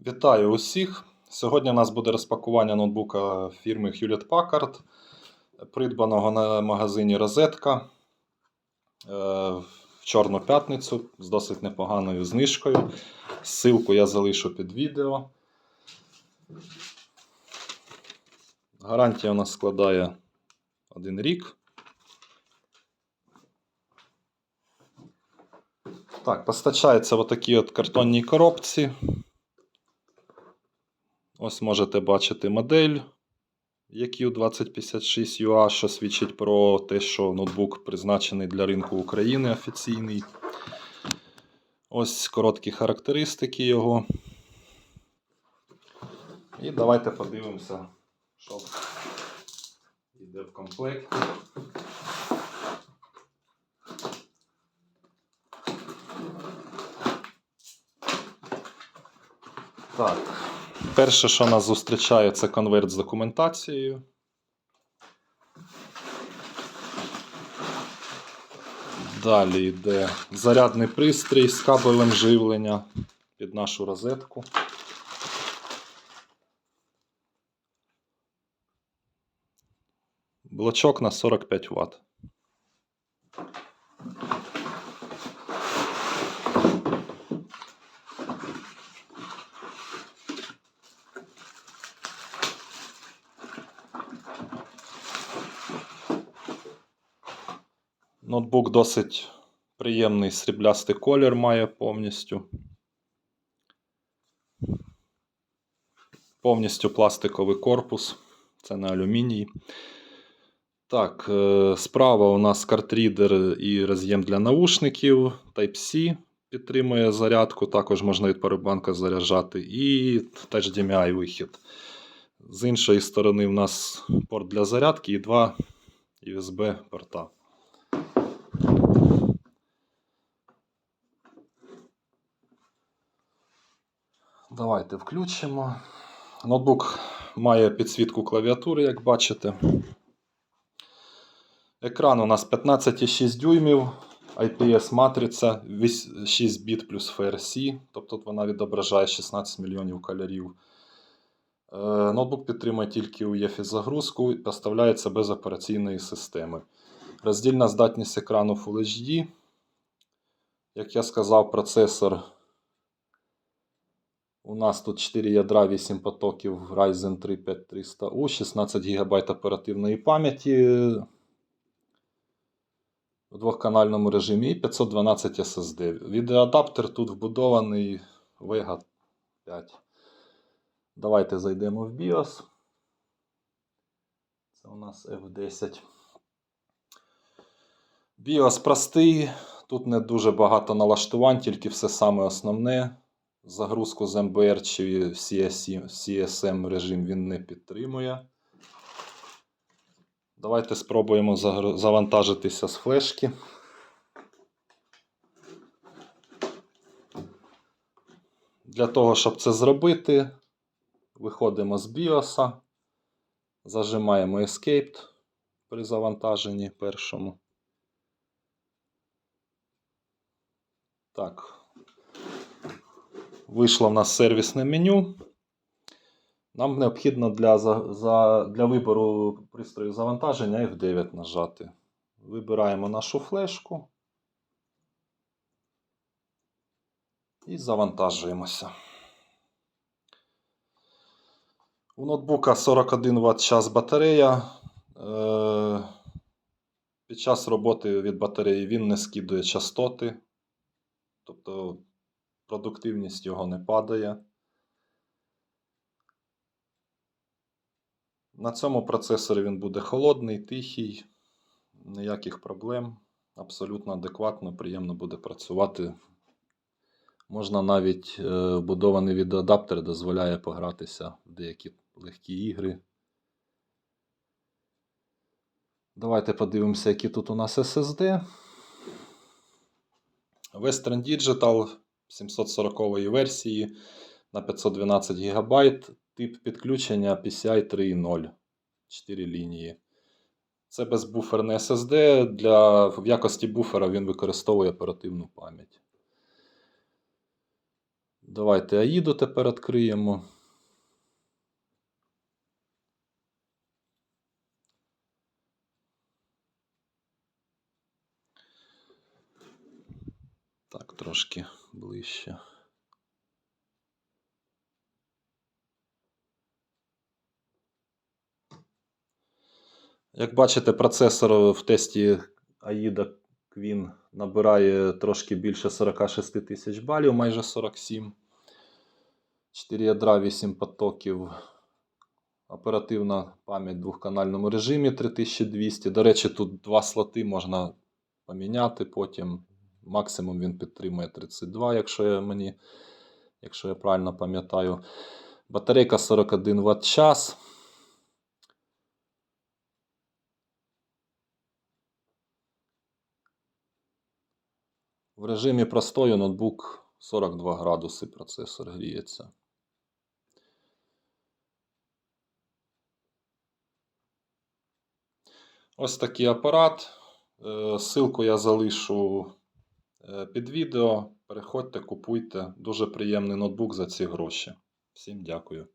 Вітаю усіх! Сьогодні у нас буде розпакування ноутбука фірми Hewlett Packard, придбаного на магазині Розетка е, в Чорну п'ятницю з досить непоганою знижкою. Ссылку я залишу під відео. Гарантія у нас складає один рік. Так, постачається в такій от картонній коробці. Ось можете бачити модель EQ2056UA, що свідчить про те, що ноутбук призначений для ринку України офіційний. Ось короткі характеристики його. І давайте подивимося, що йде в комплекті. Так. Перше, що нас зустрічає, це конверт з документацією. Далі йде зарядний пристрій з кабелем живлення під нашу розетку. Блочок на 45 Вт. Ноутбук досить приємний сріблястий колір має повністю. Повністю пластиковий корпус. Це не алюміній. Так, е, справа у нас картрідер і роз'єм для наушників Type-C підтримує зарядку, також можна від парабанка заряджати, і HDMI вихід. З іншої сторони, у нас порт для зарядки і два USB порта. Давайте включимо. Ноутбук має підсвітку клавіатури, як бачите. Екран у нас 15,6 дюймів, IPS матриця 6 біт плюс FRC, тобто вона відображає 16 мільйонів кольорів. Е, Ноутбук підтримує тільки UEFI загрузку і поставляється без операційної системи. Роздільна здатність екрану Full HD. Як я сказав, процесор у нас тут 4 ядра, 8 потоків Ryzen 3 5300U, 16 ГБ оперативної пам'яті в двохканальному режимі і 512 SSD. Відеоадаптер тут вбудований Vega 5. Давайте зайдемо в BIOS. Це у нас F10. BIOS простий, тут не дуже багато налаштувань, тільки все саме основне. Загрузку з MBR чи CSM, режим він не підтримує. Давайте спробуємо завантажитися з флешки. Для того, щоб це зробити, виходимо з BIOS, зажимаємо Escape при завантаженні першому. Так. Вийшло в нас сервісне меню. Нам необхідно для, за, для вибору пристрою завантаження F9 нажати. Вибираємо нашу флешку і завантажуємося. У ноутбука 41 Вт час батарея. Е, Під час роботи від батареї він не скидує частоти, тобто продуктивність його не падає. На цьому процесорі він буде холодний, тихий, ніяких проблем. Абсолютно адекватно, приємно буде працювати. Можна навіть е, вбудований відеоадаптер дозволяє погратися в деякі легкі ігри. Давайте подивимося, які тут у нас SSD. Western Digital 740 версії на 512 ГБ. Тип підключення PCI 3.0. 4 лінії. Це безбуферне SSD. Для, в якості буфера він використовує оперативну пам'ять. Давайте Аїду тепер відкриємо. Так, трошки ближче. Як бачите, процесор в тесті AIDA Queen набирає трошки більше 46 тисяч балів, майже 47. 4 ядра, 8 потоків. Оперативна пам'ять в двохканальному режимі 3200. До речі, тут два слоти можна поміняти потім. Максимум він підтримує 32, якщо я, мені, якщо я правильно пам'ятаю. Батарейка 41 Вт час. В режимі простою ноутбук 42 градуси процесор гріється. Ось такий апарат. Е, Ссылку я залишу під відео. Переходьте, купуйте. Дуже приємний ноутбук за ці гроші. Всім дякую.